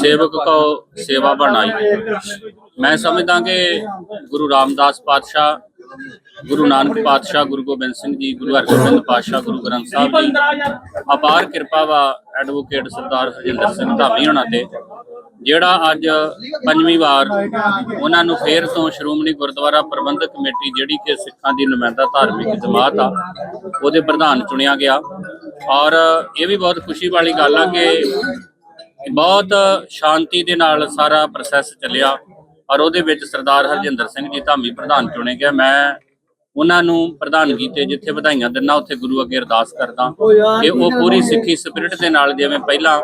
ਸੇਵਕ ਕੋ ਸੇਵਾ ਬਣਾਈ। ਮੈਂ ਸਮਝਦਾ ਕਿ ਗੁਰੂ ਰਾਮਦਾਸ ਪਾਤਸ਼ਾਹ, ਗੁਰੂ ਨਾਨਕ ਪਾਤਸ਼ਾਹ, ਗੁਰੂ ਗੋਬਿੰਦ ਸਿੰਘ ਜੀ, ਗੁਰੂ ਹਰਗੋਬਿੰਦ ਪਾਤਸ਼ਾਹ, ਗੁਰੂ ਗ੍ਰੰਥ ਸਾਹਿਬ ਜੀ, ਅਪਾਰ ਕਿਰਪਾ ਵਾ ਐਡਵੋਕੇਟ ਸਰਦਾਰ ਹਰਜਿੰਦਰ ਸਿੰਘ ਧਾਮੀ ਹੋਣਾ ਤੇ, ਜਿਹੜਾ ਅੱਜ ਪੰਜਵੀਂ ਵਾਰ ਉਹਨਾਂ ਨੂੰ ਫੇਰ ਤੋਂ ਸ਼੍ਰੋਮਣੀ ਗੁਰਦੁਆਰਾ ਪ੍ਰਬੰਧਕ ਕਮੇਟੀ ਜਿਹੜੀ ਕਿ ਸਿੱਖਾਂ ਦੀ ਨੁਮਾਇੰਦਾ ਧਾਰਮਿਕ ਜਮਾਤ ਆ, ਉਹਦੇ ਪ੍ਰਧਾਨ ਚੁਣਿਆ ਗਿਆ। ਔਰ ਇਹ ਵੀ ਬਹੁਤ ਖੁਸ਼ੀ ਵਾਲੀ ਗੱਲ ਆ ਕਿ ਬਹੁਤ ਸ਼ਾਂਤੀ ਦੇ ਨਾਲ ਸਾਰਾ ਪ੍ਰੋਸੈਸ ਚੱਲਿਆ ਔਰ ਉਹਦੇ ਵਿੱਚ ਸਰਦਾਰ ਹਰਜਿੰਦਰ ਸਿੰਘ ਜੀ ਧਾਮੀ ਪ੍ਰਧਾਨ ਚੁਣੇ ਗਏ। ਮੈਂ ਉਹਨਾਂ ਨੂੰ ਪ੍ਰਧਾਨਗੀ ਤੇ ਜਿੱਥੇ ਵਧਾਈਆਂ ਦਿੰਦਾ, ਉੱਥੇ ਗੁਰੂ ਅੱਗੇ ਅਰਦਾਸ ਕਰਦਾ ਕਿ ਉਹ ਪੂਰੀ ਸਿੱਖੀ ਸਪਿਰਿਟ ਦੇ ਨਾਲ ਜਿਵੇਂ ਪਹਿਲਾਂ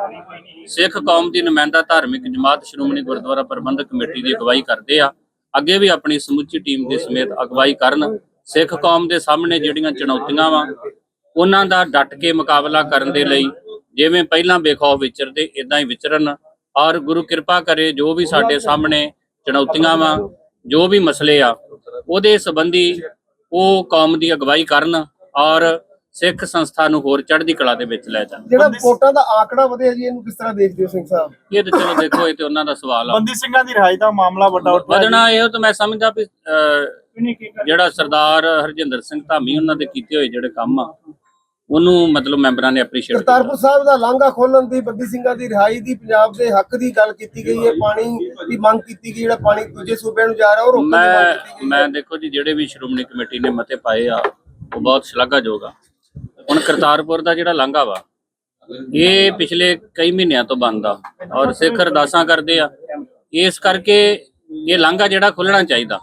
ਸਿੱਖ ਕੌਮ ਦੀ ਨੁਮਾਇੰਦਾ ਧਾਰਮਿਕ ਜਮਾਤ ਸ਼੍ਰੋਮਣੀ ਗੁਰਦੁਆਰਾ ਪ੍ਰਬੰਧਕ ਕਮੇਟੀ ਦੀ ਅਗਵਾਈ ਕਰਦੇ ਆ, ਅੱਗੇ ਵੀ ਆਪਣੀ ਸਮੁੱਚੀ ਟੀਮ ਦੇ ਸਮੇਤ ਅਗਵਾਈ ਕਰਨ। ਸਿੱਖ ਕੌਮ ਦੇ ਸਾਹਮਣੇ ਜਿਹੜੀਆਂ ਚੁਣੌਤੀਆਂ ਵਾ, ਉਹਨਾਂ ਦਾ ਡਟ ਕੇ ਮੁਕਾਬਲਾ ਕਰਨ ਦੇ ਲਈ ਜਿਵੇਂ ਪਹਿਲਾਂ ਬੇਖੌਫ ਵਿਚਰਦੇ ਇਦਾਂ ਹੀ ਵਿਚਰਨ। ਔਰ ਗੁਰੂ ਕਿਰਪਾ ਕਰੇ ਜੋ ਵੀ ਸਾਡੇ ਸਾਹਮਣੇ ਚੁਣੌਤੀਆਂ ਵਾ ਜੋ ਵੀ ਮਸਲੇ ਆ ਉਹਦੇ ਸੰਬੰਧੀ ਉਹ ਕੌਮ ਦੀ ਅਗਵਾਈ ਕਰਨ ਔਰ ਸਿੱਖ ਸੰਸਥਾ ਨੂੰ ਹੋਰ ਚੜ੍ਹਦੀ ਕਲਾ ਦੇ ਵਿੱਚ ਲੈ ਜਾਣ। ਜਿਹੜਾ ਵੋਟਾਂ ਦਾ ਆંકੜਾ ਵਧਿਆ ਜੀ ਇਹਨੂੰ ਕਿਸ ਤਰ੍ਹਾਂ ਦੇਖਦੇ ਹੋ ਸਿੰਘ ਸਾਹਿਬ? ਇਹ ਤੇ ਚਲੋ ਦੇਖੋ ਇਹ ਤੇ ਉਹਨਾਂ ਦਾ ਸਵਾਲ ਆ। ਬੰਦੀ ਸਿੰਘਾਂ ਦੀ ਰਿਹਾਈ ਦਾ ਮਾਮਲਾ ਵੱਡਾ ਉੱਠਿਆ। ਵਧਣਾ ਇਹ ਤਾਂ ਮੈਂ ਸਮਝਦਾ ਵੀ ਜਿਹੜਾ ਸਰਦਾਰ ਹਰਜਿੰਦਰ ਸਿੰਘ ਧਾਮੀ ਉਹਨਾਂ ਦੇ ਕੀਤੇ ਹੋਏ ਜਿਹੜੇ ਕੰਮ ਆ ਉਹਨੂੰ ਮਤਲਬ ਮੈਂਬਰਾਂ ਨੇ ਐਪਰੀਸ਼ੀਏਟ ਕਰਤਾਰਪੁਰ ਸਾਹਿਬ ਦਾ ਲਾਂਘਾ ਖੋਲਣ ਦੀ ਬੰਦੀ ਸਿੰਘਾਂ ਦੀ ਰਿਹਾਈ ਦੀ ਪੰਜਾਬ ਦੇ ਹੱਕ ਦੀ ਗੱਲ ਕੀਤੀ ਗਈ ਹੈ ਪਾਣੀ ਦੀ ਮੰਗ ਕੀਤੀ ਗਈ ਜਿਹੜਾ ਪਾਣੀ ਦੂਜੇ ਸੂਬਿਆਂ ਨੂੰ ਜਾ ਰਿਹਾ ਉਹ ਰੋਕਣ ਦੀ ਮੰਗ ਕੀਤੀ ਗਈ ਮੈਂ ਦੇਖੋ ਜੀ ਜਿਹੜੇ ਵੀ ਸ਼੍ਰੋਮਣੀ ਕਮੇਟੀ ਨੇ ਮਤੇ ਪਾਏ ਆ ਉਹ ਬਹੁਤ ਸ਼ਲਾਘਾਯੋਗ ਆ। ਹੁਣ ਕਰਤਾਰਪੁਰ ਦਾ ਜਿਹੜਾ ਲਾਂਘਾ ਵਾ ਇਹ ਪਿਛਲੇ ਕਈ ਮਹੀਨਿਆਂ ਤੋਂ ਬੰਦ ਆ ਔਰ ਸਿੱਖ ਅਰਦਾਸਾਂ ਕਰਦੇ ਆ। ਇਸ ਕਰਕੇ ਇਹ ਲਾਂਘਾ ਜਿਹੜਾ ਖੁੱਲਣਾ ਚਾਹੀਦਾ।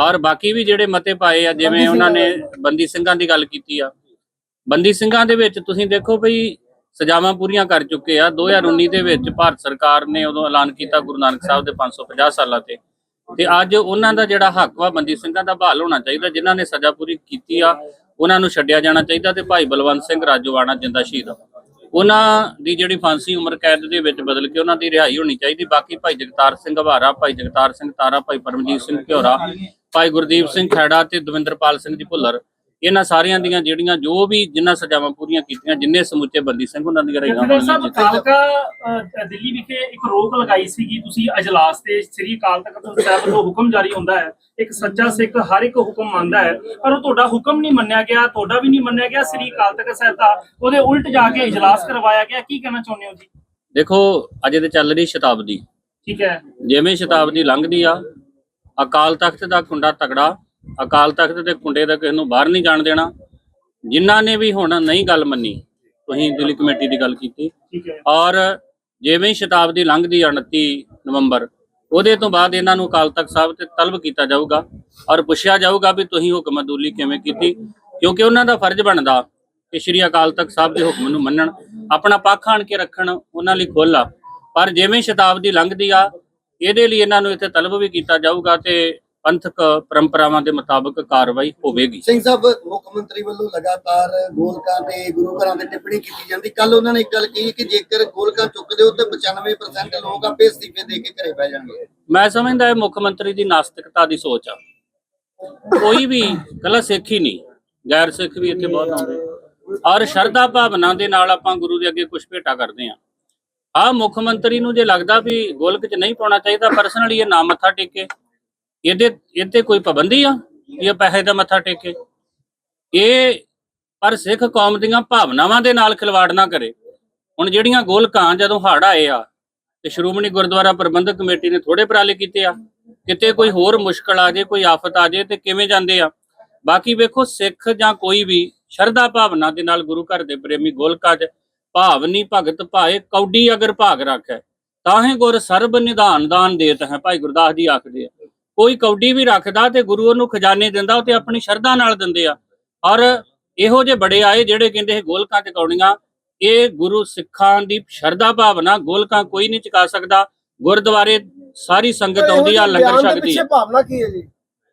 ਔਰ ਬਾਕੀ ਵੀ ਜਿਹੜੇ ਮਤੇ ਪਾਏ ਆ ਜਿਵੇਂ ਉਹਨਾਂ ਨੇ ਬੰਦੀ ਸਿੰਘਾਂ ਦੀ ਗੱਲ ਕੀਤੀ ਆ। ਬੰਦੀ ਸਿੰਘਾਂ ਦੇ ਵਿੱਚ ਤੁਸੀਂ ਦੇਖੋ ਭਈ ਸਜ਼ਾਵਾਂ ਪੂਰੀਆਂ ਕਰ ਚੁੱਕੇ ਆ। 2019 ਦੇ ਵਿੱਚ ਭਾਰਤ ਸਰਕਾਰ ਨੇ ਉਦੋਂ ਐਲਾਨ ਕੀਤਾ ਗੁਰੂ ਨਾਨਕ ਸਾਹਿਬ ਦੇ 550 ਸਾਲਾਂ ਤੇ। ਤੇ ਅੱਜ ਉਹਨਾਂ ਦਾ ਜਿਹੜਾ ਹੱਕ ਵਾ ਬੰਦੀ ਸਿੰਘਾਂ ਦਾ ਬਹਾਲ ਹੋਣਾ ਚਾਹੀਦਾ, ਜਿਨ੍ਹਾਂ ਨੇ ਸਜ਼ਾ ਪੂਰੀ ਕੀਤੀ ਆ, ਉਹਨਾਂ ਨੂੰ ਛੱਡਿਆ ਜਾਣਾ ਚਾਹੀਦਾ ਤੇ ਭਾਈ ਬਲਵੰਤ ਸਿੰਘ ਰਾਜੋਵਾਣਾ ਜਿੰਦਾ ਸ਼ਹੀਦ ਉਹਨਾਂ ਦੀ ਜਿਹੜੀ ਫਾਂਸੀ ਉਮਰ ਕੈਦ ਦੇ ਵਿੱਚ ਬਦਲ ਕੇ ਉਹਨਾਂ ਦੀ ਰਿਹਾਈ ਹੋਣੀ ਚਾਹੀਦੀ। ਬਾਕੀ ਭਾਈ ਜਗਤਾਰ ਸਿੰਘ ਹਵਾਰਾ ਭਾਈ ਜਗਤਾਰ ਸਿੰਘ ਤਾਰਾ, ਭਾਈ ਪਰਮਜੀਤ ਸਿੰਘ ਘਿਓਰਾ ਭਾਈ ਗੁਰਦੀਪ ਸਿੰਘ ਖੈੜਾ ਤੇ ਦਵਿੰਦਰਪਾਲ ਸਿੰਘ ਜੀ ਭੁੱਲਰ ਇਹਨਾਂ ਸਾਰਿਆਂ ਦੀਆਂ ਜਿਹੜੀਆਂ ਜੋ ਵੀ ਜਿਨ੍ਹਾਂ ਸਜ਼ਾਵਾਂ ਪੂਰੀਆਂ ਕੀਤੀਆਂ ਜਿੰਨੇ ਸਮੁੱਚੇ ਬੰਦੀ ਸਿੰਘ ਉਹਨਾਂ ਦੀਆਂ ਰਿਹਾਈਆਂ ਜਥੇਦਾਰ ਸਾਹਿਬ। ਕਾਲਕਾ ਦਿੱਲੀ ਵਿਖੇ ਇੱਕ ਰੋਕ ਲਗਾਈ ਸੀਗੀ ਤੁਸੀਂ ਅਜਲਾਸ ਤੇ ਸ੍ਰੀ ਅਕਾਲ ਤਖਤ ਸਾਹਿਬ ਵੱਲੋਂ ਹੁਕਮ ਜਾਰੀ ਹੁੰਦਾ ਹੈ ਇੱਕ ਸੱਚਾ ਸਿੱਖ ਹਰ ਇੱਕ ਹੁਕਮ ਮੰਨਦਾ ਹੈ ਪਰ ਉਹ ਤੁਹਾਡਾ ਹੁਕਮ ਨਹੀਂ ਮੰਨਿਆ ਗਿਆ ਤੁਹਾਡਾ ਵੀ ਨਹੀਂ ਮੰਨਿਆ ਗਿਆ ਸ੍ਰੀ ਅਕਾਲ ਤਖਤ ਸਾਹਿਬ ਦਾ ਉਹਦੇ ਉਲਟ ਜਾ ਕੇ ਇਜਲਾਸ ਕਰਵਾਇਆ ਗਿਆ ਕੀ ਕਹਿਣਾ ਚਾਹੁੰਦੇ ਹੋ ਜੀ ਦੇਖੋ ਅਜੇ ਤੇ ਚੱਲ ਰਹੀ ਸ਼ਤਾਬਦੀ ਠੀਕ ਹੈ ਜਿਵੇਂ ਸ਼ਤਾਬਦੀ ਲੰਘਦੀ ਆ ਅਕਾਲ ਤਖਤ ਦਾ ਕੁੰਡਾ ਤਗੜਾ ਅਕਾਲ ਤਖਤ ਦੇ ਕੁੰਡੇ ਦਾ ਕਿਸੇ ਨੂੰ ਬਾਹਰ ਨਹੀਂ ਜਾਣ ਦੇਣਾ। ਜਿਨ੍ਹਾਂ ਨੇ ਵੀ ਹੁਣ ਨਹੀਂ ਗੱਲ ਮੰਨੀ ਤੁਸੀਂ ਦਿੱਲੀ ਕਮੇਟੀ ਦੀ ਗੱਲ ਕੀਤੀ। ਔਰ ਜਿਵੇਂ ਹੀ ਸ਼ਤਾਬਦੀ ਲੰਘਦੀ ਆ 29 ਨਵੰਬਰ ਉਹਦੇ ਤੋਂ ਬਾਅਦ ਇਹਨਾਂ ਨੂੰ ਅਕਾਲ ਤਖਤ ਸਾਹਿਬ ਤੇ ਤਲਬ ਕੀਤਾ ਜਾਊਗਾ ਔਰ ਪੁੱਛਿਆ ਜਾਊਗਾ ਵੀ ਤੁਸੀਂ ਹੁਕਮ ਅਦੂਲੀ ਕਿਵੇਂ ਕੀਤੀ ਕਿਉਂਕਿ ਉਹਨਾਂ ਦਾ ਫਰਜ਼ ਬਣਦਾ ਕਿ ਸ਼੍ਰੀ ਅਕਾਲ ਤਖਤ ਸਾਹਿਬ ਦੇ ਹੁਕਮ ਨੂੰ ਮੰਨਣ ਆਪਣਾ ਪੱਖ ਆਣ ਕੇ ਰੱਖਣ ਉਹਨਾਂ ਲਈ ਖੁੱਲ੍ਹ ਆ। ਪਰ ਜਿਵੇਂ ਸ਼ਤਾਬਦੀ ਲੰਘਦੀ ਆ ਇਹਦੇ ਲਈ ਇਹਨਾਂ ਨੂੰ ਇੱਥੇ ਤਲਬ ਵੀ ਕੀਤਾ ਜਾਊਗਾ ਤੇ ਪੰਥਕ ਪਰੰਪਰਾਵਾਂ ਦੇ ਮੁਤਾਬਕ ਕਾਰਵਾਈ ਹੋਵੇਗੀ। ਸਿੰਘ ਸਾਹਿਬ ਮੁੱਖ ਮੰਤਰੀ ਵੱਲੋਂ ਲਗਾਤਾਰ ਗੋਲਕਾਂ ਤੇ ਗੁਰੂ ਘਰਾਂ ਤੇ ਟਿੱਪਣੀ ਕੀਤੀ ਜਾਂਦੀ। ਕੱਲ ਉਹਨਾਂ ਨੇ ਇੱਕ ਗੱਲ ਕਹੀ ਕਿ ਜੇਕਰ ਗੋਲਕਾਂ ਚੁੱਕਦੇ ਹੋ ਤਾਂ 95% ਲੋਕ ਆਪੇ ਅਸਤੀਫੇ ਦੇ ਕੇ ਘਰੇ ਬਹਿ ਜਾਣਗੇ। ਮੈਂ ਸਮਝਦਾ ਇਹ ਮੁੱਖ ਮੰਤਰੀ ਦੀ ਨਾਸਤਿਕਤਾ ਦੀ ਸੋਚ ਆ। ਕੋਈ ਵੀ ਕੱਲਾ ਸਿੱਖ ਹੀ ਨਹੀਂ। ਗੈਰ ਸਿੱਖ ਵੀ ਇੱਥੇ ਬਹੁਤ ਆਉਂਦੇ ਔਰ ਸ਼ਰਧਾ ਭਾਵਨਾ ਦੇ ਨਾਲ ਆਪਾਂ ਗੁਰੂ ਦੇ ਅੱਗੇ ਕੁਝ ਭੇਟਾ ਕਰਦੇ ਆ। ਆ ਮੁੱਖ ਮੰਤਰੀ ਨੂੰ ਜੇ ਲੱਗਦਾ ਵੀ ਗੋਲਕ 'ਚ ਨਹੀਂ ਪਾਉਣਾ ਚਾਹੀਦਾ ਪਰਸਨਲੀ ਇਹ ਨਾ ਮੱਥਾ ਟੇਕੇ। ਇਹਦੇ ਇਹਤੇ ਕੋਈ ਪਾਬੰਦੀ ਆ ਇਹ ਪੈਸੇ ਦਾ ਮੱਥਾ ਟੇਕੇ? ਇਹ ਪਰ ਸਿੱਖ ਕੌਮ ਦੀਆਂ ਭਾਵਨਾਵਾਂ ਦੇ ਨਾਲ ਖਿਲਵਾੜ ਨਾ ਕਰੇ। ਹੁਣ ਜਿਹੜੀਆਂ ਗੋਲਕਾਂ ਜਦੋਂ ਹੜ੍ਹ ਆਏ ਆ ਤੇ ਸ਼੍ਰੋਮਣੀ ਗੁਰਦੁਆਰਾ ਪ੍ਰਬੰਧਕ ਕਮੇਟੀ ਨੇ ਥੋੜੇ ਉਪਰਾਲੇ ਕੀਤੇ ਆ, ਕਿਤੇ ਕੋਈ ਹੋਰ ਮੁਸ਼ਕਲ ਆ ਜੇ, ਕੋਈ ਆਫਤ ਆ ਜੇ ਤੇ ਕਿਵੇਂ ਜਾਂਦੇ ਆ? ਬਾਕੀ ਵੇਖੋ, ਸਿੱਖ ਜਾਂ ਕੋਈ ਵੀ ਸ਼ਰਧਾ ਭਾਵਨਾ ਦੇ ਨਾਲ ਗੁਰੂ ਘਰ ਦੇ ਪ੍ਰੇਮੀ ਗੋਲਕਾ 'ਚ ਭਾਵਨੀ ਭਗਤ ਭਾਏ, ਕੌਡੀ ਅਗਰ ਭਾਗ ਰੱਖੈ ਤਾਹੇ ਗੁਰ ਸਰਬ ਨਿਧਾਨ ਦਾਨ ਦੇਤ ਹੈ ਭਾਈ ਗੁਰਦਾਸ ਜੀ ਆਖਦੇ ਆ। ਕੋਈ ਕੌਡੀ ਵੀ ਰੱਖਦਾ ਤੇ ਗੁਰੂ ਉਹਨੂੰ ਖਜ਼ਾਨੇ ਦਿੰਦਾ ਉਹ ਤੇ ਆਪਣੀ ਸ਼ਰਧਾ ਨਾਲ ਦਿੰਦੇ ਆ। ਔਰ ਇਹੋ ਜਿਹੇ ਬੜੇ ਆਏ ਜਿਹੜੇ ਕਹਿੰਦੇ ਇਹ ਗੋਲਕਾਂ ਤੇ ਕੌੜੀਆਂ ਇਹ ਗੁਰੂ ਸਿੱਖਾਂ ਦੀ ਸ਼ਰਧਾ ਭਾਵਨਾ ਗੋਲਕਾਂ ਕੋਈ ਨਹੀਂ ਚੁਕਾ ਸਕਦਾ। ਗੁਰਦੁਆਰੇ ਸਾਰੀ ਸੰਗਤ ਆਉਂਦੀ ਆ ਲੰਗਰ ਛਕਦੀ ਪਿੱਛੇ ਆ। ਭਾਵਨਾ ਕੀ ਹੈ ਜੀ?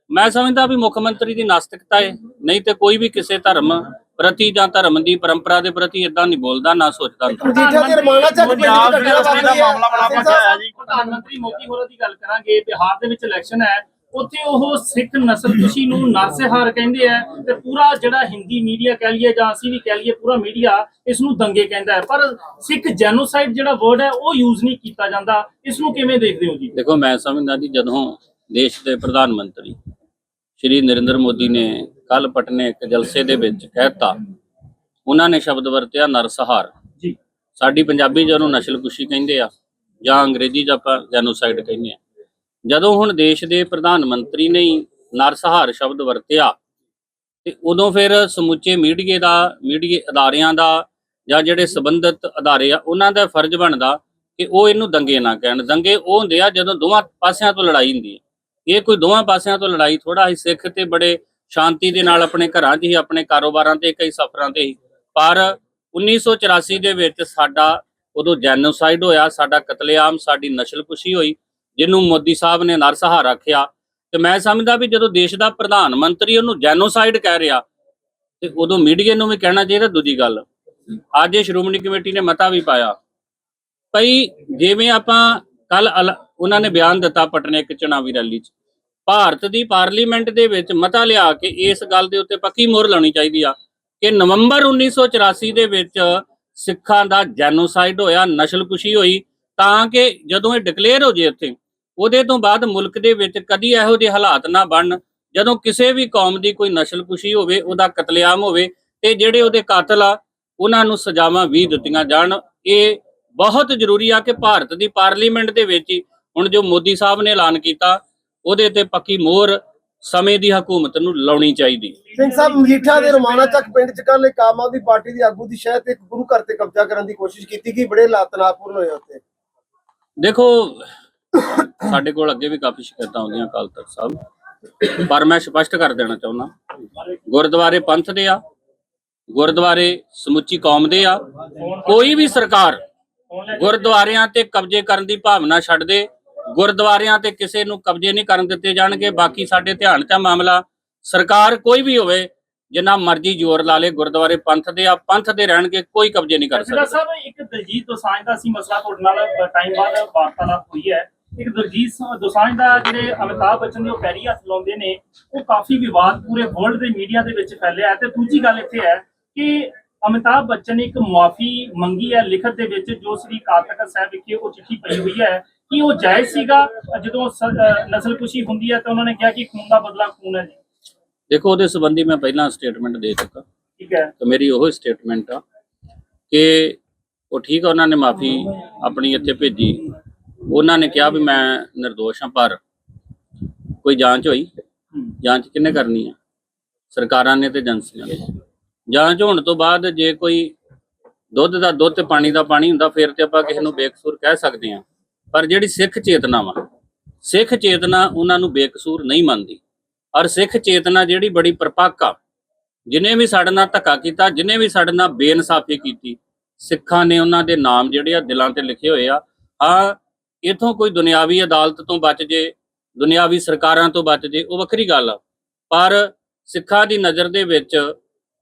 ਮੈਂ ਸਮਝਦਾ ਵੀ ਮੁੱਖ ਮੰਤਰੀ ਦੀ ਨਾਸਤਿਕਤਾ ਹੈ ਨਹੀਂ ਤੇ ਕੋਈ ਵੀ ਕਿਸੇ ਧਰਮ ਪ੍ਰਤੀ ਜਾਂ ਧਰਮ ਦੀ ਪਰੰਪਰਾ ਦੇ ਪ੍ਰਤੀ ਇਦਾਂ ਨਹੀਂ ਬੋਲਦਾ ਨਾ ਸੋਚਦਾ। ਹੁੰਦਾ ਦੇ ਚੱਕ ਪੰਜਾਬ ਦੀ ਦਾ ਮਾਮਲਾ ਬੜਾ ਹੈ ਜੀ। ਪ੍ਰਧਾਨ ਮੰਤਰੀ ਮੋਦੀ ਹੋਰਾਂ ਦੀ ਗੱਲ ਕਰਾਂਗੇ ਬਿਹਾਰ ਦੇ ਵਿੱਚ ਇਲੈਕਸ਼ਨ ਹੈ ਉੱਥੇ ਉਹ ਸਿੱਖ ਨਸਲਕੁਸ਼ੀ ਨੂੰ ਨਰਸਿਹਾਰ ਕਹਿੰਦੇ ਆ ਤੇ ਪੂਰਾ ਜਿਹੜਾ ਹਿੰਦੀ ਮੀਡੀਆ ਕਹਿ ਲਈਏ ਜਾਂ ਅਸੀਂ ਵੀ ਕਹਿ ਲਈਏ ਪੂਰਾ ਮੀਡੀਆ ਇਸ ਨੂੰ ਦੰਗੇ ਕਹਿੰਦਾ ਹੈ। ਪਰ ਸਿੱਖ ਜੈਨੋਸਾਈਡ ਜਿਹੜਾ ਵਰਡ ਹੈ ਉਹ ਯੂਜ਼ ਨਹੀਂ ਕੀਤਾ ਜਾਂਦਾ। ਇਸ ਨੂੰ ਕਿਵੇਂ ਦੇਖਦੇ ਹੋ ਜੀ? ਦੇਖੋ ਮੈਂ ਸਮਝਦਾ ਜੀ ਜਦੋਂ ਦੇਸ਼ ਦੇ ਪ੍ਰਧਾਨ ਮੰਤਰੀ ਸ਼੍ਰੀ ਨਰਿੰਦਰ ਮੋਦੀ ਨੇ ਕੱਲ ਪਟਨੇ ਇੱਕ ਜਲਸੇ ਦੇ ਵਿੱਚ ਕਹਿਤਾ ਉਹਨਾਂ ਨੇ ਸ਼ਬਦ ਵਰਤਿਆ ਨਰਸਹਾਰ। ਜੀ। ਸਾਡੀ ਪੰਜਾਬੀ ਚ ਉਹਨੂੰ ਨਸਲਕੁਸ਼ੀ ਕਹਿੰਦੇ ਆ ਜਾਂ ਅੰਗਰੇਜ਼ੀ ਚ ਆਪਾਂ ਜੈਨੋਸਾਈਡ ਕਹਿੰਦੇ ਆ ਜਦੋਂ ਹੁਣ ਦੇਸ਼ ਦੇ ਪ੍ਰਧਾਨ ਮੰਤਰੀ ਨੇ ਨਰਸਹਾਰ ਸ਼ਬਦ ਵਰਤਿਆ, ਤੇ ਉਦੋਂ ਫਿਰ ਸਮੁੱਚੇ ਮੀਡੀਏ ਦਾ, ਮੀਡੀਏ ਅਦਾਰਿਆਂ ਦਾ ਜਾਂ ਜਿਹੜੇ ਸਬੰਧਤ ਅਦਾਰੇ ਆ, ਉਹਨਾਂ ਦਾ ਫਰਜ਼ ਬਣਦਾ ਕਿ ਉਹ ਇਹਨੂੰ ਦੰਗੇ ਨਾ ਕਹਿਣ। ਦੰਗੇ ਉਹ ਹੁੰਦੇ ਆ ਜਦੋਂ ਦੋਵਾਂ ਪਾਸਿਆਂ ਤੋਂ ਲੜਾਈ ਹੁੰਦੀ ਹੈ। ਇਹ ਕੋਈ ਦੋਵਾਂ ਪਾਸਿਆਂ ਤੋਂ ਲੜਾਈ ਥੋੜਾ ਹੀ ਸਿੱਖ ਤੇ ਬੜੇ ਸ਼ਾਂਤੀ ਦੇ ਨਾਲ ਆਪਣੇ ਘਰਾਂ 'ਚ ਹੀ, ਆਪਣੇ ਕਾਰੋਬਾਰਾਂ ਤੇ, ਕਈ ਸਫ਼ਰਾਂ ਤੇ ਹੀ। ਪਰ 1984 ਦੇ ਵਿੱਚ ਸਾਡਾ ਉਦੋਂ ਜੈਨੋਸਾਈਡ ਹੋਇਆ, ਸਾਡਾ ਕਤਲੇਆਮ, ਸਾਡੀ ਨਸਲਕੁਸ਼ੀ ਹੋਈ, ਜਿਹਨੂੰ ਮੋਦੀ ਸਾਹਿਬ ਨੇ ਨਰਸਹਾਰ ਆਖਿਆ ਤੇ ਮੈਂ ਸਮਝਦਾ ਵੀ ਜਦੋਂ ਦੇਸ਼ ਦਾ ਪ੍ਰਧਾਨ ਮੰਤਰੀ ਉਹਨੂੰ ਜੈਨੋਸਾਈਡ ਕਹਿ ਰਿਹਾ, ਤੇ ਉਦੋਂ ਮੀਡੀਆ ਨੂੰ ਵੀ ਕਹਿਣਾ ਚਾਹੀਦਾ, ਦੂਜੀ ਗੱਲ। ਅੱਜ ਇਹ ਸ਼੍ਰੋਮਣੀ ਕਮੇਟੀ ਨੇ ਮਤਾ ਵੀ ਪਾਇਆ। ਭਈ ਜਿਵੇਂ ਆਪਾਂ ਕੱਲ ਉਹਨਾਂ ਨੇ ਬਿਆਨ ਦਿੱਤਾ ਪਟਨੇ ਇੱਕ ਚੁਣਾਵੀ ਰੈਲੀ 'ਚ। ਭਾਰਤ ਦੀ ਪਾਰਲੀਮੈਂਟ ਦੇ ਵਿੱਚ ਮਤਾ ਲਿਆ ਕੇ ਇਸ ਗੱਲ ਦੇ ਉੱਤੇ ਪੱਕੀ ਮੋਹਰ ਲਾਉਣੀ ਚਾਹੀਦੀ ਆ ਕਿ ਨਵੰਬਰ 1984 ਦੇ ਵਿੱਚ ਸਿੱਖਾਂ ਦਾ ਜੈਨੋਸਾਈਡ ਹੋਇਆ, ਨਸਲਕੁਸ਼ੀ ਹੋਈ, ਤਾਂ ਕਿ ਜਦੋਂ ਇਹ ਡਿਕਲੇਅਰ ਹੋ ਜੇ ਉੱਥੇ ਉਹਦੇ ਤੋਂ ਬਾਅਦ ਮੁਲਕ ਦੇ ਵਿੱਚ ਕਦੀ ਇਹੋ ਜਿਹੇ ਹਾਲਾਤ ਨਾ ਬਣਨ, ਜਦੋਂ ਕਿਸੇ ਵੀ ਕੌਮ ਦੀ ਕੋਈ ਨਸਲਕੁਸ਼ੀ ਹੋਵੇ, ਉਹਦਾ ਕਤਲੇਆਮ ਹੋਵੇ, ਤੇ ਜਿਹੜੇ ਉਹਦੇ ਕਾਤਲ ਆ, ਉਹਨਾਂ ਨੂੰ ਸਜ਼ਾਵਾਂ ਵੀ ਦਿੱਤੀਆਂ ਜਾਣ। ਇਹ ਬਹੁਤ ਜ਼ਰੂਰੀ ਆ ਕਿ ਭਾਰਤ ਦੀ ਪਾਰਲੀਮੈਂਟ ਦੇ ਵਿੱਚ ਹੀ, ਹੁਣ ਜੋ ਮੋਦੀ ਸਾਹਿਬ ਨੇ ਐਲਾਨ ਕੀਤਾ, ਉਹਦੇ ਤੇ ਪੱਕੀ ਮੋਹਰ ਸਮੇਂ ਦੀ ਹਕੂਮਤ ਨੂੰ ਲਾਉਣੀ ਚਾਹੀਦੀ। ਸਿੰਘ ਸਾਹਿਬ ਮਜੀਠਾ ਦੇ ਰਮਾਣਾ ਚੱਕ ਪਿੰਡ ਚ ਕੱਲ ਇੱਕ ਆਮ ਆਦਮੀ ਪਾਰਟੀ ਦੀ ਆਗੂ ਦੀ ਸ਼ਹਿਰ ਤੇ ਇੱਕ ਗੁਰੂ ਘਰ ਤੇ ਕਬਜ਼ਾ ਕਰਨ ਦੀ ਕੋਸ਼ਿਸ਼ ਕੀਤੀ ਗਈ ਬੜੇ ਲਾਤਨਾਪੂਰਨ ਹੋਏ ਉੱਥੇ। ਦੇਖੋ ਸਾਡੇ ਕੋਲ ਅੱਗੇ ਵੀ ਕਾਫੀ ਸ਼ਿਕਾਇਤਾਂ ਆਉਂਦੀਆਂ ਅਕਾਲ ਤਖਤ ਸਾਹਿਬ। ਪਰ ਮੈਂ ਸਪਸ਼ਟ ਕਰ ਦੇਣਾ ਚਾਹੁੰਦਾ ਗੁਰਦੁਆਰੇ ਪੰਥ ਦੇ ਆ ਗੁਰਦੁਆਰੇ ਸਮੁੱਚੀ ਕੌਮ ਦੇ ਆ। ਕੋਈ ਵੀ ਸਰਕਾਰ ਗੁਰਦੁਆਰਿਆਂ ਤੇ ਕਬਜ਼ੇ ਕਰਨ ਦੀ ਭਾਵਨਾ ਛੱਡ ਦੇ ਗੁਰਦੁਆਰਿਆਂ ਤੇ ਕਿਸੇ ਨੂੰ ਕਬਜ਼ੇ ਨਹੀਂ ਕਰਨ ਦਿੱਤੇ ਜਾਣਗੇ। ਬਾਕੀ ਸਾਡੇ ਧਿਆਨ 'ਚ ਆ ਮਾਮਲਾ। ਸਰਕਾਰ ਕੋਈ ਵੀ ਹੋਵੇ ਜਿੰਨਾ ਮਰਜ਼ੀ ਜ਼ੋਰ ਲਾ ਲੇ ਗੁਰਦੁਆਰੇ ਪੰਥ ਦੇ ਆ ਪੰਥ ਦੇ ਰਹਿਣਗੇ ਕੋਈ ਕਬਜ਼ੇ ਨਹੀਂ ਕਰ ਸਕਦਾ। ਸਾਹਿਬ ਇੱਕ ਦਲਜੀਤ ਦੋਸਾਂਝ ਦਾ ਸੀ ਮਸਲਾ ਤੁਹਾਡੇ ਨਾਲ ਟਾਈਮ ਬਾਅਦ ਵਾਰਤਾਲਾਪ ਹੋਈ ਹੈ। ਇੱਕ ਦਲਜੀਤ ਦੋਸਾਂਝ ਦਾ ਜਿਹੜੇ ਅਮਿਤਾਭ ਬੱਚਨ ਦੇ ਉਹ ਪੈਰੀ ਹੱਥ ਲਾਉਂਦੇ ਨੇ। ਉਹ ਕਾਫੀ ਵਿਵਾਦ ਪੂਰੇ ਵਰਲਡ ਦੇ ਮੀਡੀਆ ਦੇ ਵਿੱਚ ਫੈਲਿਆ ਤੇ ਦੂਜੀ ਗੱਲ ਇੱਥੇ ਹੈ ਕਿ ਅਮਿਤਾਭ ਬੱਚਨ ਨੇ ਇੱਕ ਮੁਆਫੀ ਮੰਗੀ ਹੈ ਲਿਖਤ ਦੇ ਵਿੱਚ ਜੋ ਸ੍ਰੀ ਅਕਾਲ ਤਖਤ ਸਾਹਿਬ ਵਿਖੇ ਉਹ ਚਿੱਠੀ ਪਈ ਹੋਈ ਹੈ। ਕਿ ਉਹ ਜਾਇਜ਼ ਸੀਗਾ? ਜਦੋਂ ਨਸਲਕੁਸ਼ੀ ਹੁੰਦੀ ਹੈ ਤਾਂ ਉਹਨਾਂ ਨੇ ਕਿਹਾ ਕਿ ਖੂਨ ਦਾ ਬਦਲਾ ਖੂਨ ਹੈ ਜੀ। ਦੇਖੋ ਉਹਦੇ ਸੰਬੰਧੀ ਮੈਂ ਪਹਿਲਾਂ ਸਟੇਟਮੈਂਟ ਦੇ ਚੁੱਕਾ। ਠੀਕ ਹੈ। ਤੇ ਮੇਰੀ ਉਹ ਸਟੇਟਮੈਂਟ ਆ ਕਿ ਉਹ ਠੀਕ ਆ ਉਹਨਾਂ ਨੇ ਮਾਫੀ ਆਪਣੀ ਇੱਥੇ ਭੇਜੀ। ਉਹਨਾਂ ਨੇ ਕਿਹਾ ਵੀ ਮੈਂ નિર્ਦੋਸ਼ ਹਾਂ ਪਰ ਕੋਈ ਜਾਂਚ ਹੋਈ? ਜਾਂਚ ਕਿਹਨੇ ਕਰਨੀ ਆ? ਸਰਕਾਰਾਂ ਨੇ ਤੇ ਏਜੰਸੀਆਂ ਨੇ। ਜਾਂਚ ਹੋਣ ਤੋਂ ਬਾਅਦ ਜੇ ਕੋਈ ਦੁੱਧ ਦਾ ਦੁੱਧ ਤੇ ਪਾਣੀ ਦਾ ਪਾਣੀ ਹੁੰਦਾ ਫਿਰ ਤੇ ਆਪਾਂ ਕਿਸੇ ਨੂੰ ਬੇਕਸੂਰ ਕਹਿ ਸਕਦੇ ਹਾਂ। ਪਰ ਜਿਹੜੀ ਸਿੱਖ ਚੇਤਨਾ ਵਾ, ਸਿੱਖ ਚੇਤਨਾ ਉਹਨਾਂ ਨੂੰ ਬੇਕਸੂਰ ਨਹੀਂ ਮੰਨਦੀ। ਔਰ ਸਿੱਖ ਚੇਤਨਾ ਜਿਹੜੀ ਬੜੀ ਪਰਪੱਕ ਆ, ਜਿਨੇ ਵੀ ਸਾਡੇ ਨਾਲ ਧੱਕਾ ਕੀਤਾ, ਜਿਨੇ ਵੀ ਸਾਡੇ ਨਾਲ ਬੇਇਨਸਾਫੀ ਕੀਤੀ, ਸਿੱਖਾਂ ਨੇ ਉਹਨਾਂ ਦੇ ਨਾਮ ਜਿਹੜੇ ਆ ਦਿਲਾਂ ਤੇ ਲਿਖੇ ਹੋਏ ਆ। ਆ ਇਥੋਂ ਕੋਈ ਦੁਨਿਆਵੀ ਅਦਾਲਤ ਤੋਂ ਬਚ ਜੇ, ਦੁਨਿਆਵੀ ਸਰਕਾਰਾਂ ਤੋਂ ਬਚ ਜੇ, ਉਹ ਵੱਖਰੀ ਗੱਲ ਆ। ਪਰ ਸਿੱਖਾਂ ਦੀ ਨਜ਼ਰ ਦੇ ਵਿੱਚ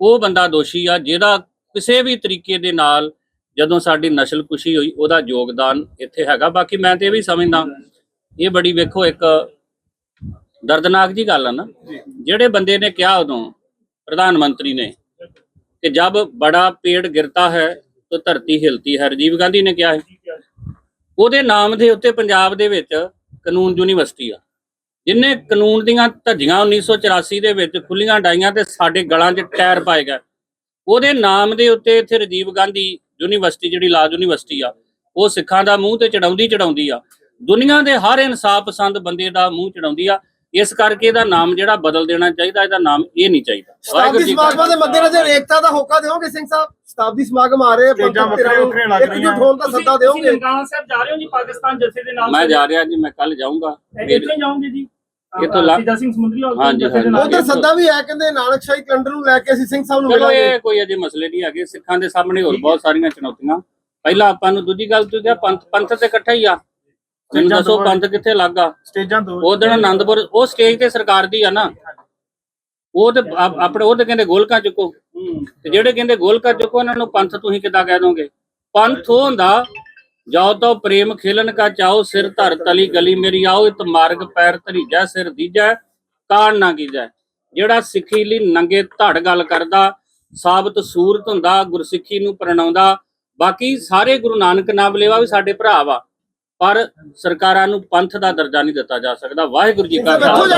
ਉਹ ਬੰਦਾ ਦੋਸ਼ੀ ਆ, ਜਿਹਦਾ ਕਿਸੇ ਵੀ ਤਰੀਕੇ ਦੇ ਨਾਲ ਜਦੋਂ ਸਾਡੀ ਨਸ਼ਲ ਨਸ਼ਲਕੁਸ਼ੀ ਹੋਈ, ਉਹਦਾ ਯੋਗਦਾਨ ਇੱਥੇ ਹੈਗਾ। ਬਾਕੀ ਮੈਂ ਤੇ ਇਹ ਵੀ ਸਮਝਦਾ, ਇਹ ਬੜੀ ਵੇਖੋ ਇੱਕ ਦਰਦਨਾਕ ਜੀ ਗੱਲ ਆ ਨਾ। ਜਿਹੜੇ ਬੰਦੇ ਨੇ ਕਿਹਾ ਉਦੋਂ, ਪ੍ਰਧਾਨ ਮੰਤਰੀ ਨੇ, ਕਿ ਜਦ ਬੜਾ ਪੇੜ ਗਿਰਤਾ ਹੈ, ਤਾਂ ਧਰਤੀ ਹਿਲਤੀ ਹੈ। ਰਜੀਵ ਗਾਂਧੀ ਨੇ ਕਿਹਾ ਉਹਦੇ ਨਾਮ ਦੇ ਉੱਤੇ ਪੰਜਾਬ ਦੇ ਵਿੱਚ ਕਾਨੂੰਨ ਯੂਨੀਵਰਸਿਟੀ ਆ। ਜਿੰਨੇ ਕਾਨੂੰਨ ਦੀਆਂ ਧੱਜੀਆਂ 1984 ਦੇ ਵਿੱਚ ਖੁੱਲੀਆਂ ਡਾਈਆਂ ਤੇ ਸਾਡੇ ਗਲਾਂ 'ਚ ਟਾਇਰ ਪਾਏ ਗਏ। ਉਹਦੇ ਨਾਮ ਦੇ ਉੱਤੇ ਇੱਥੇ ਰਜੀਵ ਗਾਂਧੀ ਯੂਨੀਵਰਸਿਟੀ ਜਿਹੜੀ ਲਾ ਯੂਨੀਵਰਸਿਟੀ ਆ ਉਹ ਸਿੱਖਾਂ ਦਾ ਮੂੰਹ ਤੇ ਚੜਾਉਂਦੀ ਚੜਾਉਂਦੀ ਆ। ਦੁਨੀਆ ਦੇ ਹਰ ਇਨਸਾਫ ਪਸੰਦ ਬੰਦੇ ਦਾ ਮੂੰਹ ਚੜਾਉਂਦੀ ਆ। ਇਸ ਕਰਕੇ ਇਹਦਾ ਨਾਮ ਜਿਹੜਾ ਬਦਲ ਦੇਣਾ ਚਾਹੀਦਾ ਇਹਦਾ ਨਾਮ ਇਹ ਨਹੀਂ ਚਾਹੀਦਾ। ਸ਼ਤਾਬਦੀ ਜੀ ਸਮਾਗਮਾਂ ਦੇ ਮੱਦੇਨਜ਼ਰ ਏਕਤਾ ਦਾ ਹੋਕਾ ਦਿਓਗੇ ਸਿੰਘ ਸਾਹਿਬ? ਸ਼ਤਾਬਦੀ ਸਮਾਗਮ ਆ ਰਹੇ ਪੰਥਕ ਧਿਰਾਂ ਨੂੰ ਵੱਖਰੀਆਂ ਵੱਖਰੀਆਂ ਲੱਗ ਇੱਕ ਜੁੱਟ ਰਹੀਆਂ। ਹੋਣ ਦਾ ਸੱਦਾ ਤੁਸੀਂ ਦਿਓਗੇ? ਨਨਕਾਣਾ ਸਾਹਿਬ ਜਾ ਰਹੇ ਹੋ ਜੀ ਪਾਕਿਸਤਾਨ ਜਥੇ ਦੇ ਨਾਲ? ਮੈਂ ਜਾ ਰਿਹਾ ਜੀ ਮੈਂ ਕੱਲ ਜਾਊਂਗਾ। ਇੱਥੇ ਜਾਓਗੇ ਜੀ। ਇੱਥੋਂ ਲਾ- ਸਿੱਧਾ ਸਿੰਘ ਸਮੁੰਦਰੀ ਹਾਲ ਤੋਂ ਹਾਂਜੀ, ਜਥੇ ਦੇ ਨਾਲ ਹਾਂਜੀ। ਉਧਰ ਸੱਦਾ ਵੀ ਹੈ ਕਹਿੰਦੇ ਨਾਨਕਸ਼ਾਹੀ ਕੈਲੰਡਰ ਨੂੰ ਲੈ ਕੇ ਅਸੀਂ ਸਿੰਘ ਸਾਹਿਬ ਨੂੰ ਚਲੋ ਮਿਲਾਂਗੇ। ਇਹ ਕੋਈ ਅਜੇ ਮਸਲੇ ਨਹੀਂ ਹੈਗੇ ਸਿੱਖਾਂ ਦੇ ਸਾਹਮਣੇ ਹੋਰ ਬਹੁਤ ਸਾਰੀਆਂ ਚੁਣੌਤੀਆਂ। ਪਹਿਲਾਂ ਆਪਾਂ ਨੂੰ ਦੂਜੀ ਗੱਲ ਤੁਸੀਂ ਕਿਹਾ ਪੰਥ ਪੰਥ ਤੇ ਇਕੱਠਾ ਹੀ ਆ। ਮੈਨੂੰ ਦੱਸੋ ਤੋਂ ਪੰਥ ਕਿੱਥੇ ਲੱਗਾ ਸਟੇਜਾਂ ਤੋਂ ਉਹ ਦਿਨ ਆਨੰਦਪੁਰ ਉਹ ਸਟੇਜ ਤੇ ਸਰਕਾਰ ਦੀ ਆ ਨਾ। ਉਹ ਤੇ ਆਪ- ਆਪਣੇ ਉਹ ਤੇ ਕਹਿੰਦੇ ਗੋਲਕਾਂ ਚੁੱਕੋ। ਤੇ ਜਿਹੜੇ ਕਹਿੰਦੇ ਗੋਲਕਾਂ ਚੁੱਕੋ ਉਹਨਾਂ ਨੂੰ ਪੰਥ ਤੁਸੀਂ ਕਿੱਦਾਂ ਕਹਿ ਦੋਗੇ? ਪੰਥ ਉਹ ਹੁੰਦਾ ਜਾਓ ਤੋ ਪ੍ਰੇਮ ਖੇਲਨ ਕਾ ਚਾਓ ਸਿਰ ਧਰ ਤਲੀ ਗਲੀ ਮੇਰੀ ਆਓ ਇਤ ਮਾਰਗ ਪੈਰ ਧਰੀਜੈ ਸਿਰ ਦੀਜੈ ਕਾਣ ਨਾ ਕੀਜੈ ਜਿਹੜਾ ਸਿੱਖੀ ਲਈ ਨੰਗੇ ਧੜ ਗੱਲ ਕਰਦਾ ਸਾਬਤ ਸੂਰਤ ਹੁੰਦਾ ਗੁਰਸਿੱਖੀ ਨੂੰ ਪ੍ਰਣਾਉਂਦਾ ਬਾਕੀ ਸਾਰੇ ਗੁਰੂ ਨਾਨਕ ਨਾਮ ਲੈਵਾ ਵੀ ਸਾਡੇ ਭਰਾ ਵਾ। ਪਰ ਸਰਕਾਰਾਂ ਨੂੰ ਪੰਥ ਦਾ ਦਰਜਾ ਨਹੀਂ ਦਿੱਤਾ ਜਾ ਸਕਦਾ। ਵਾਹਿਗੁਰੂ ਜੀ ਕਾ ਖਾਲਸਾ।